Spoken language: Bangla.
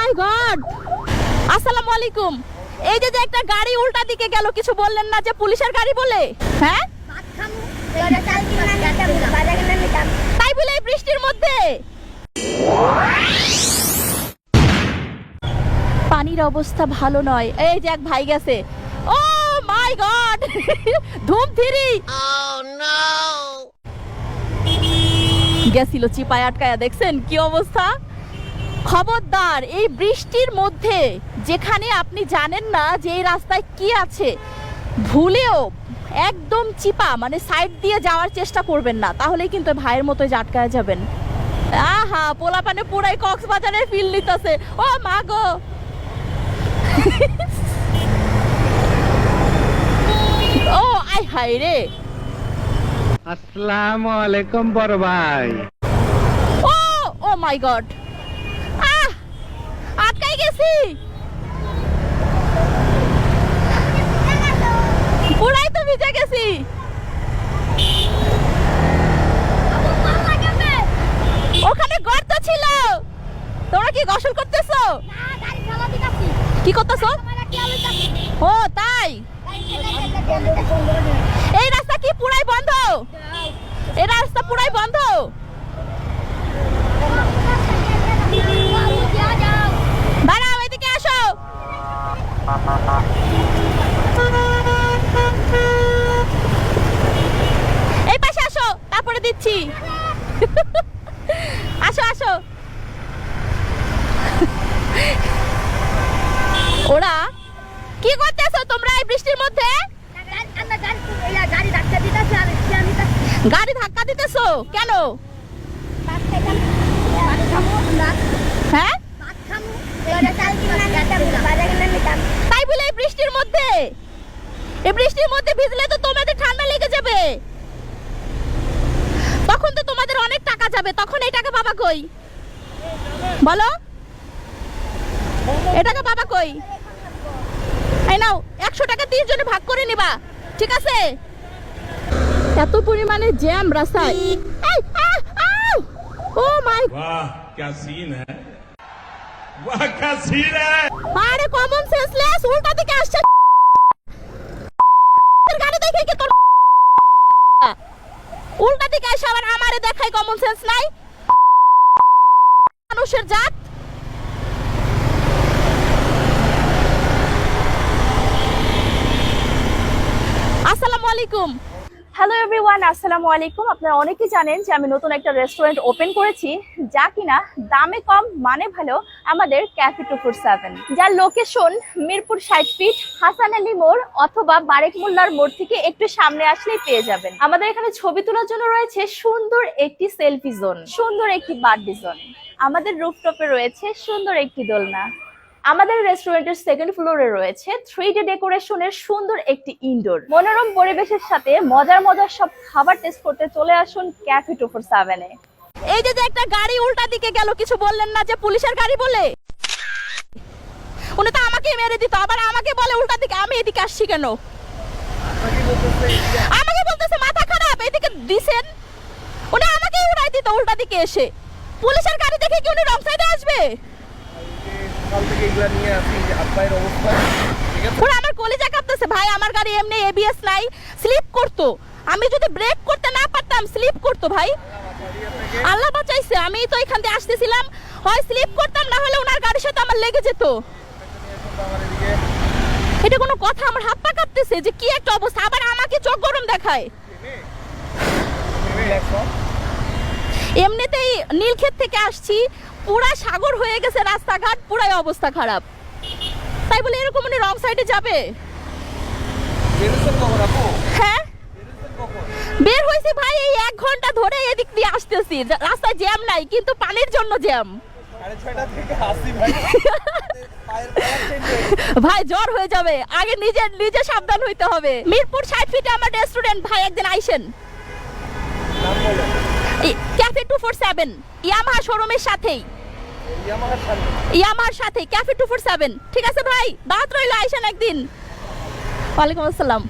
মাই গড! আসসালামু আলাইকুম। এই যে যে একটা গাড়ি উল্টা দিকে গেল, কিছু বললেন না যে পুলিশের গাড়ি বলে? হ্যাঁ? তাই বলে এই বৃষ্টির মধ্যে? পানির অবস্থা ভালো নয়। এই যে এক ভাই গেছে। ও মাই গড! ধুম থিরি গেছিল, চিপায় আটকায়া, দেখছেন কি অবস্থা? খবরদার এই বৃষ্টির মধ্যে যেখানে আপনি জানেন না যে এই রাস্তায় কি আছে ভুলেও একদম চিপা মানে সাইড দিয়ে যাওয়ার চেষ্টা করবেন না তাহলেই কিন্তু ভাইয়ের মতো আটকায় যাবেন। আহা পোলাপানে পুরাই কক্সবাজারে ফিল নিতেছে। ও মা গো! ও আই হাই রে! আসসালামু আলাইকুম বড় ভাই। ও ও মাই গড আটকাই গেছি। পুরাই তো ভিজে গেছি। ওখানে গর্ত ছিল। তোমরা কি গোসল করতেছো? কি করতেছো? ও, তাই। এই রাস্তা কি পুরাই বন্ধ? এই রাস্তা পুরাই বন্ধ দাঁড়াও এদিকে আসো এই পাশে আসো তারপরে দিচ্ছি। আসো আসো। ওরা, কি করতেছো তোমরা এই বৃষ্টির মধ্যে? গাড়ি ধাক্কা দিতেছো? কেন? হ্যাঁ? তাই বলে এই বৃষ্টির মধ্যে? এই বৃষ্টির মধ্যে ভিজলে তো তোমাদের ঠান্ডা লেগে যাবে তখন তো তোমাদের অনেক টাকা যাবে তখন এটাকে বাবা কই? বলো? এটাকে বাবা কই? এই নাও একশো টাকা তিরিশ জনে ভাগ করে নিবা ঠিক আছে? এত পরিমাণে জ্যাম রাস্তায় ও মাই আরে কমন সেন্সলেস উল্টা দিকে আসছে। দেখায় কমন সেন্স নাই। মানুষের জাত। আসসালামু আলাইকুম। হ্যালো এভরিওয়ান আসসালামু আলাইকুম আপনারা অনেকেই জানেন যে আমি নতুন একটা রেস্টুরেন্ট ওপেন করেছি, যা কিনা দামে কম মানে ভালো, আমাদের ক্যাফে টু ফোর সেভেন যার লোকেশন মিরপুর ষাট ফিট হাসান আলী মোড় অথবা বারেক মোল্লার মোড় থেকে একটু সামনে আসলেই পেয়ে যাবেন। আমাদের এখানে ছবি তোলার জন্য রয়েছে সুন্দর একটি সেলফি জোন সুন্দর একটি বার্থডে জোন আমাদের রুফটপে রয়েছে সুন্দর একটি দোলনা। আমাদের রেস্টুরেন্টের সেকেন্ড ফ্লোরে রয়েছে থ্রি ডি ডেকোরেশনের সুন্দর একটি ইনডোর মনোরম পরিবেশের সাথে মজার মজার সব খাবার টেস্ট করতে চলে আসুন ক্যাফে টু ফোর সেভেনে এই যে একটা গাড়ি উল্টা দিকে গেল, কিছু বললেন না যে পুলিশের গাড়ি বলে? উনি তো আমাকে মেরে দিত, আবার আমাকে বলে উল্টা দিকে, আমি এদিকে আসছি কেন? আমাকে বলতেছে, মাথা খারাপ, এদিকে দিছেন? উনি আমাকে উড়াই দিত উল্টা দিকে এসে। পুলিশের গাড়ি দেখে কি উনি রং সাইডে আসবে? সকাল থেকে এগুলা নিয়ে আসি আব্বাইয়ের অবস্থা। ওরা আমার কলেজা কাঁপতেছে ভাই আমার গাড়ি এমনি এবিএস নাই স্লিপ করতো। আমি যদি ব্রেক করতে না পারতাম স্লিপ করতো ভাই। আল্লাহ বাঁচাইছে আমি তো এখান থেকে আসতেছিলাম। হয় স্লিপ করতাম না হলে ওনার গাড়ির সাথে আমার লেগে যেত। এটা কোনো কথা আমার হাত পা কাঁপতেছে যে কি একটা অবস্থা। আবার আমাকে চোখ গরম দেখায়। এমনিতেই নীলক্ষেত থেকে আসছি পুরা সাগর হয়ে গেছে রাস্তাঘাট পুরাই অবস্থা খারাপ। তাই বলে এরকম উনি রং সাইডে যাবে? হ্যাঁ? বের হয়েছে ভাই এই এক ঘণ্টা ধরে এদিক দিয়ে আসতেছি। রাস্তায় জ্যাম নাই কিন্তু পানির জন্য জ্যাম। ভাই। জ্বর হয়ে যাবে। আগে নিজে নিজে সাবধান হইতে হবে। মিরপুর ষাট ফিটে আমার রেস্টুরেন্ট ভাই একদিন আইসেন। Cafe two four seven Yamaha শোরুমের সাথেই। ইয়ামাহার সাথে। ক্যাফে টু ফোর সেভেন ঠিক আছে ভাই দাঁত রইল আইসেন একদিন। ওয়ালাইকুম আসসালাম।